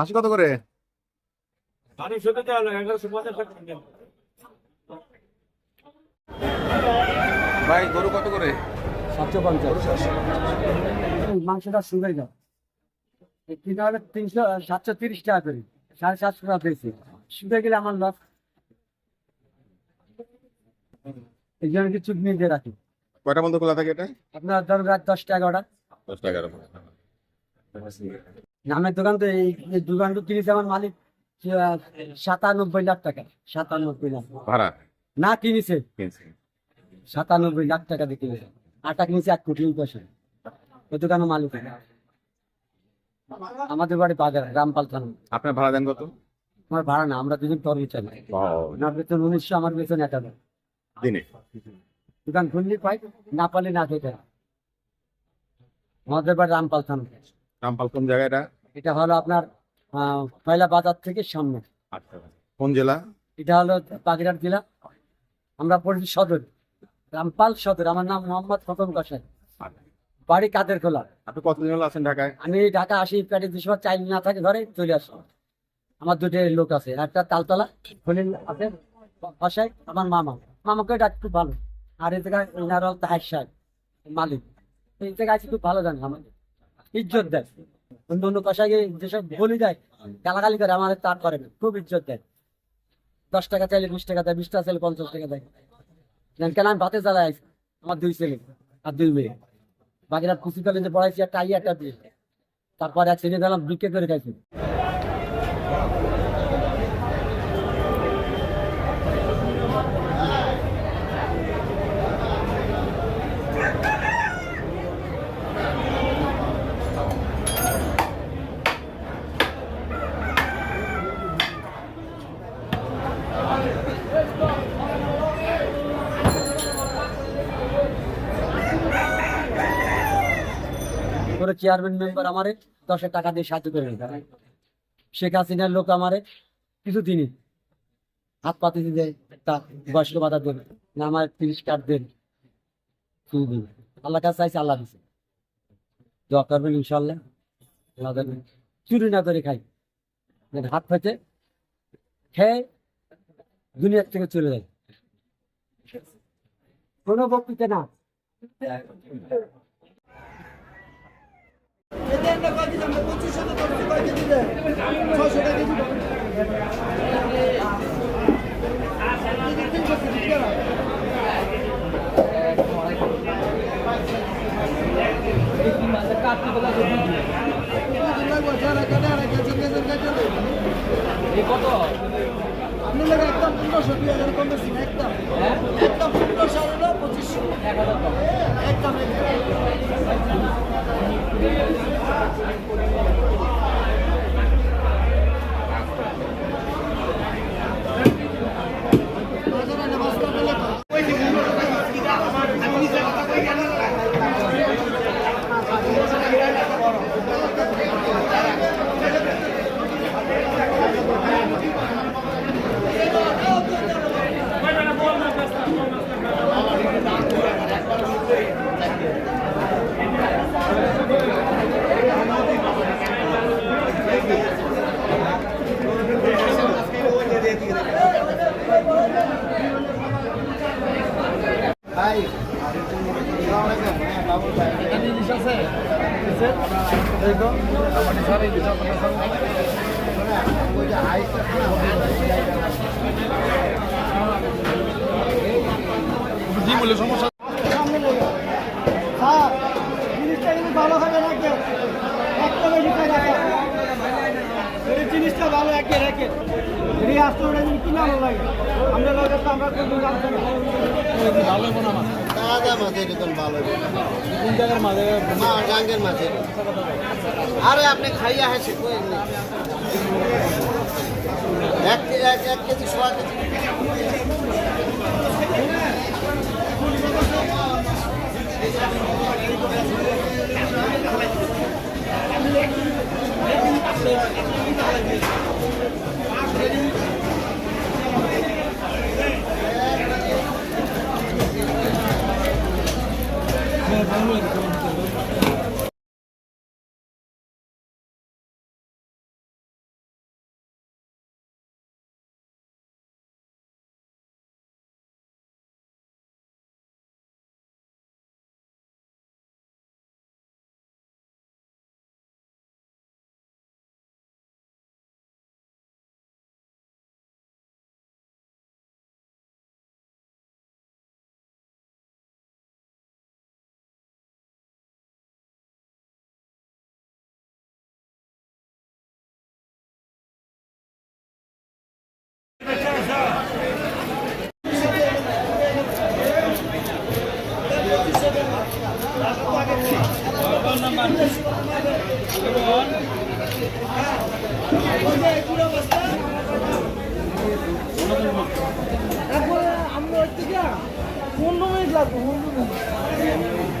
খাসি কত করে। ভাই গরু কত করে? সাতশো পঞ্চাশ। মাংসটা দাও কিনা হলে তিনশো সাতশো তিরিশ টাকা করি সাড়ে সাতশো টাকা পেয়েছি। গেলে আমার লস। এই জন্য কিছু নিয়ে দিয়ে রাখি। কয়টা বন্ধ খোলা থাকে এটা? আপনার ধরুন রাত দশটা এগারোটা। দশ টাকা নামের দোকান তো এই এই দোকানটা কিনেছে আমার মালিক সাতানব্বই লাখ টাকা সাতানব্বই লাখ। ভাড়া? না কিনেছে। সাতানব্বই লাখ টাকা দিয়ে কিনেছে। আটা কিনেছে এক কোটি পয়সা। ওই দোকানের মালিক। আমাদের বাড়ি বাজার রামপাল থানা। আপনার ভাড়া দেন কত? আমার ভাড়া না আমরা দুজন চাই। ওনার বেতন উনিশশো আমার বেতন এক হাজার। দিনে? দোকান খুললি পাই না পালে না খেতে। আমাদের বাড়ি রামপাল থানা। রামপাল কোন জায়গা এটা? এটা হলো আপনার পয়লা বাজার থেকে সামনে। আচ্ছা কোন জেলা? এটা হলো বাগেরহাট জেলা। আমরা পড়েছি সদর রামপাল সদর। আমার নাম মোহাম্মদ খতম কসাই বাড়ি কাদের খোলা আপনি কতদিন হলো আছেন ঢাকায়? আমি ঢাকা আসি পেটে দুশো চাইল না থাকে ঘরে চলে আসি। আমার দুটো লোক আছে একটা তালতলা খলিল আছে বাসায় আমার মামা। মামাকে ডাক খুব ভালো। আর এই জায়গায় ওনার তাহের সাহেব মালিক। এই জায়গায় আছে খুব ভালো জানে আমাদের। ইজ্জত দেয়। অন্য অন্য গিয়ে যেসব বলি যায়, গালাগালি করে আমাদের তার করে না। খুব ইজ্জত দেয়। দশ টাকা চাইলে বিশ টাকা দেয় বিশ টাকা চাইলে পঞ্চাশ টাকা দেয়। কেন? আমি ভাতে জ্বালায় আছি আমার দুই ছেলে আর দুই মেয়ে। বাকিরা খুশি কলেজে পড়াইছি, একটা আই একটা তারপরে এক ছেলে দিলাম বিক্রি করে খাইছি। করে চেয়ারম্যান মেম্বার আমারে দশ টাকা দিয়ে সাহায্য করে শেখ হাসিনার লোক আমারে কিছু দিনই হাত পাতে দিয়ে একটা বয়স্ক বাধা দেবে না আমার তিরিশ কার্ড দেন। আল্লাহ কাছে চাইছে আল্লাহ দিছে। দোয়া করবেন ইনশাল্লাহ চুরি না করে খাই। হাত পেতে খেয়ে দুনিয়ার থেকে চলে যায়। কোনো বক্তৃতা না। আপনি লাগে একদম পনেরোশো দুই হাজার কম বেশি একদম একদম পনেরোশো পঁচিশশো একদম একদম স্যার জিনিসটা কিন্তু ভালো হবে না কেউ জিনিসটা ভালো একে রেখে এই আসতে তো আমরা কোনো জানতাম ভালো বোনা মাছ তাজা মাছের এখন ভালো মা গাঙ্গের মাছের আরে আপনি খাইয়া না। এক কেজি এক কেজি সোয়া পনেরো মিনিট লাগবে পনেরো মিনিট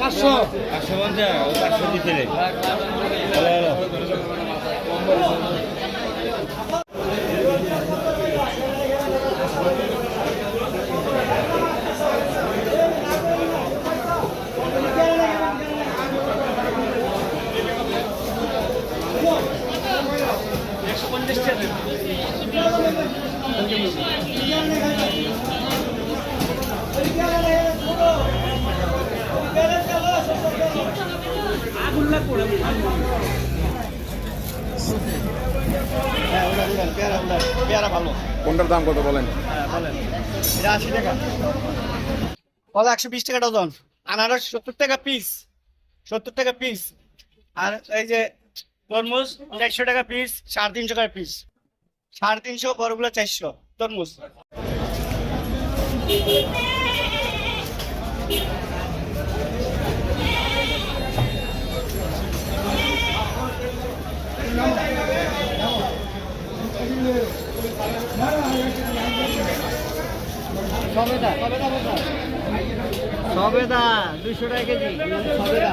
পাঁচশো পাঁচশো পঞ্চাশ পাঁচশো দিতে কোনটার দাম কত বলেন? আশি একশো বিশ টাকা ডজন। আনারস সত্তর টাকা পিস সত্তর টাকা পিস আর এই যে তরমুজ চারশো টাকা পিস সাড়ে তিনশো টাকা পিস সাড়ে তিনশো বড়গুলো চারশো তরমুজ। সবেদা টাকা কেজি। সবেদা।